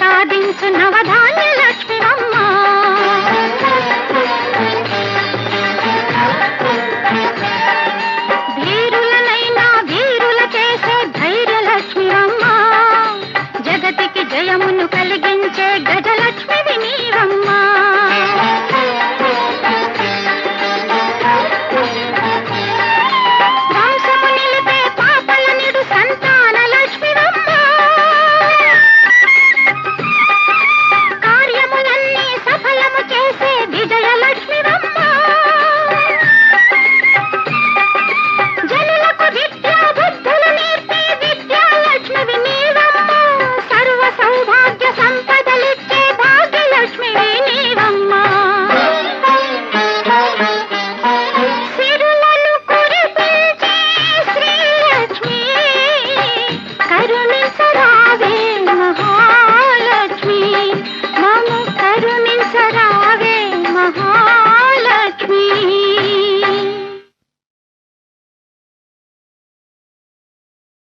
సాధించు నవధాన్య లక్ష్మిరమ్మ. వీరులనైనా వీరుల చేసే ధైర్య లక్ష్మిరమ్మ జగతికి జయమును కలిగించే గజ